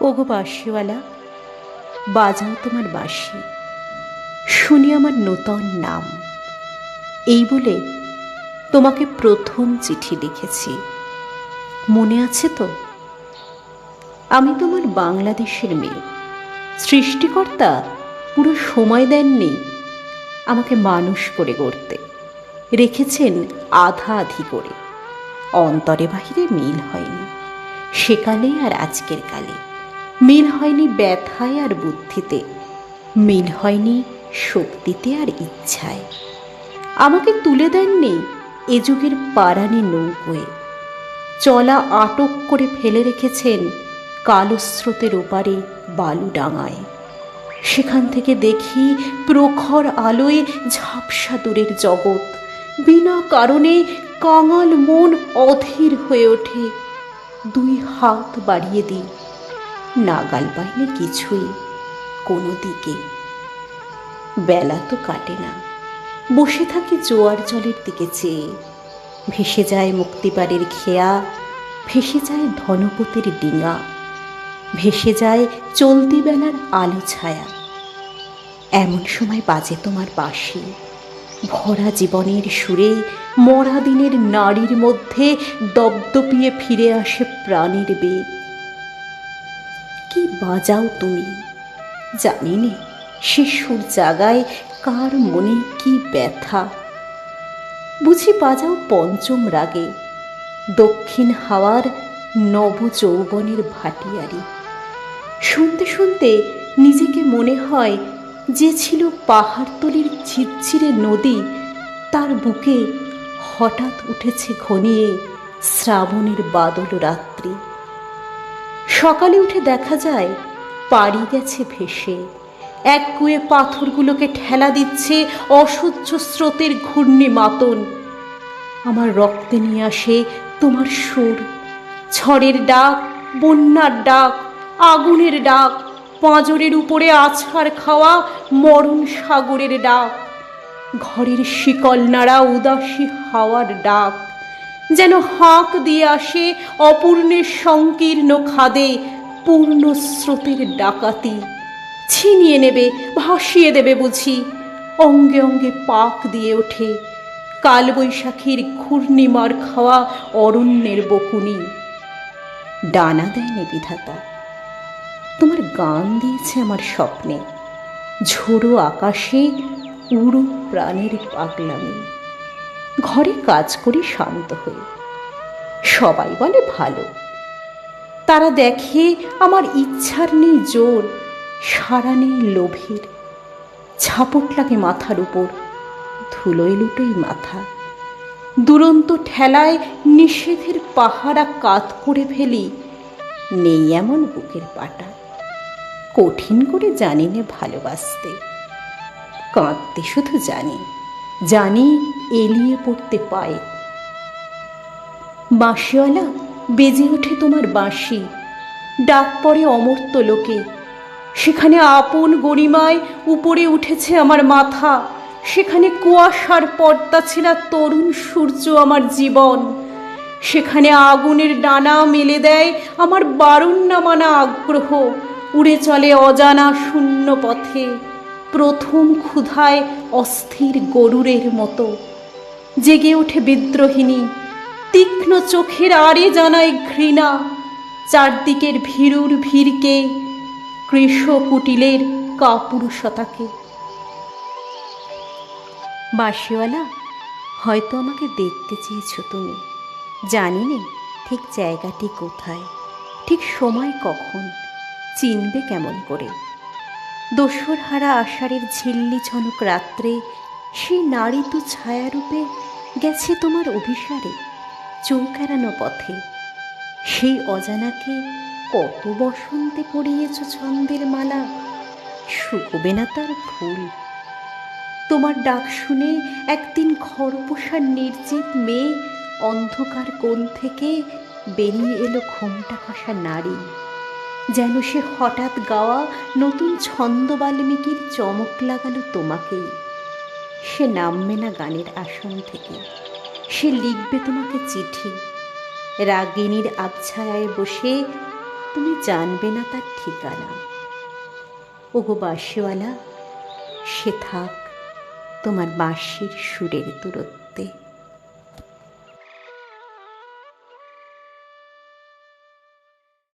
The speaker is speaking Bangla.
ওগো বাঁশিওয়ালা, বাজাও তোমার বাঁশি। শুনি আমার নূতন নাম। এই বলে তোমাকে প্রথম চিঠি লিখেছি। মনে আছে তো? আমি তোমার বাংলাদেশের মেয়ে। সৃষ্টিকর্তা পুরো সময় দেননি আমাকে মানুষ করে গড়তে। রেখেছেন আধা আধি করে। অন্তরে বাহিরে মিল হয়নি। সেকালে আর আজকের কালে। মিল হয়নি ব্যথায় আর বুদ্ধিতে, মিল হয়নি শক্তিতে আর ইচ্ছায়। আমাকে তুলে দেননি এ যুগের পারানি নৌকোয়ে। চলা আটক করে ফেলে রেখেছেন কালো স্রোতের ওপারে বালুডাঙায়। সেখান থেকে দেখি প্রখর আলোয় ঝাপসা দূরের জগৎ, বিনা কারণে কাঙাল মন অধীর হয়ে ওঠে। দুই হাত বাড়িয়ে দিই। নাগাল পাইনি কিছুই কোনো দিকে। বেলা তো কাটে না। বসে থাকি জোয়ার জলের দিকে চেয়ে। ভেসে যায় মুক্তিপাড়ের খেয়া ভেসে যায় ধনপতির ডিঙা। ভেসে যায় চলতি বেলার আলো ছায়া। এমন সময় বাজে তোমার বাঁশি। ভরা জীবনের সুরে মরা দিনের নারীর মধ্যে দপদপিয়ে ফিরে আসে প্রাণীর বেগ। কি বাজাও তুমি? জানি নে সে সুর জাগায় কার মনে কি ব্যথা? বুঝি বাজাও পঞ্চম রাগে, দক্ষিণ হাওয়ার নব যৌবনের ভাটিয়ারি। শুনতে শুনতে নিজেকে মনে হয় যে ছিল পাহাড়তলির ঝিরঝিরে নদী, তার বুকে হঠাৎ উঠেছে ঘনিয়ে শ্রাবণের বাদল রাত্রি। সকালে উঠে দেখা যায়, পাড়ি গেছে ভেসে। এক কুয়ে পাথরগুলোকে ঠেলা দিচ্ছে অসহ্য স্রোতের ঘূর্ণি মাতন। আমার রক্তে নিয়ে আসে তোমার সুর। ঝড়ের ডাক, বন্যার ডাক, আগুনের ডাক, পাঁজরের উপরে আছাড় খাওয়া মরণ সাগরের ডাক। ঘরের শিকল নাড়া উদাসী হাওয়ার ডাক। যেন হাঁক দিয়ে আসে অপূর্ণের সংকীর্ণ খাদে পূর্ণ স্রোতের ডাকাতি। ছিনিয়ে নেবে, ভাসিয়ে দেবে বুঝি। অঙ্গে অঙ্গে পাক দিয়ে ওঠে কালবৈশাখীর ঘূর্ণিমার খাওয়া অরণ্যের বকুনি। ডানা দেয়নি বিধাতা। তোমার গান দিয়েছে আমার স্বপ্নে। ঝোড়ো আকাশে উড়ো প্রাণের পাগলামি। ঘরে কাজ করি শান্ত হয়ে সবাই বলে ভালো। তারা দেখে আমার ইচ্ছার নেই জোর সারা নেই লোভের। ঝাপট লাগে মাথার উপর, ধুলোয় লুটোই মাথা। দুরন্ত ঠেলায় নিষেধের পাহারা কাত করে ফেলি, নেই এমন বুকের পাটা। কঠিন করে জানি নে ভালোবাসতে। কাঁদতে শুধু জানি। জানি এলিয়ে পড়তে পায়। বাঁশিওয়ালা, বেজে ওঠে তোমার বাঁশি। ডাক পড়ে অমর্ত লোকে। সেখানে আপন গরিমায় উপরে উঠেছে আমার মাথা। সেখানে কুয়াশার পর্দা ছেঁড়া তরুণ সূর্য আমার জীবন। সেখানে আগুনের ডানা মেলে দেয় আমার বারণ না মানা আগ্রহ। উড়ে চলে অজানা শূন্য পথে। প্রথম ক্ষুধায় অস্থির গরুরের মতো। জেগে ওঠে বিদ্রোহিণী। তীক্ষ্ণ চোখের আড়ে জানায় ঘৃণা। চারদিকের ভীরুর ভিড়কে কৃষ কুটিলের কাপুরুষতাকে। বাঁশিওয়ালা, হয়তো আমাকে দেখতে চেয়েছো তুমি। জানি নে ঠিক জায়গাটি কোথায়। ঠিক সময় কখন? চিনবে কেমন করে? দোসর হারা আষাঢ়ের ঝিল্লি ঝনক রাত্রে সেই নারী তো ছায়ারূপে গেছে তোমার অভিসারে চৌকারানো পথে। সেই অজানাকে কত বসন্তে পড়িয়েছ ছন্দের মালা, শুকোবে না তার ফুল। তোমার ডাক শুনে একদিন খরপোষার নির্জীব মেয়ে অন্ধকার কোণ থেকে বেরিয়ে এলো ঘোমটা কষা নারী। যেন সে হঠাৎ গাওয়া নতুন ছন্দ বাল্মীকির চমক লাগালো তোমাকেই। সে নামবে না গানের আসন থেকে। সে লিখবে তোমাকে চিঠি। রাগিনীর আবছায়ায় বসে তুমি জানবে না তার ঠিকানা। ওগো বাঁশিওয়ালা, সে থাক তোমার বাঁশির সুরের দূরত্বে।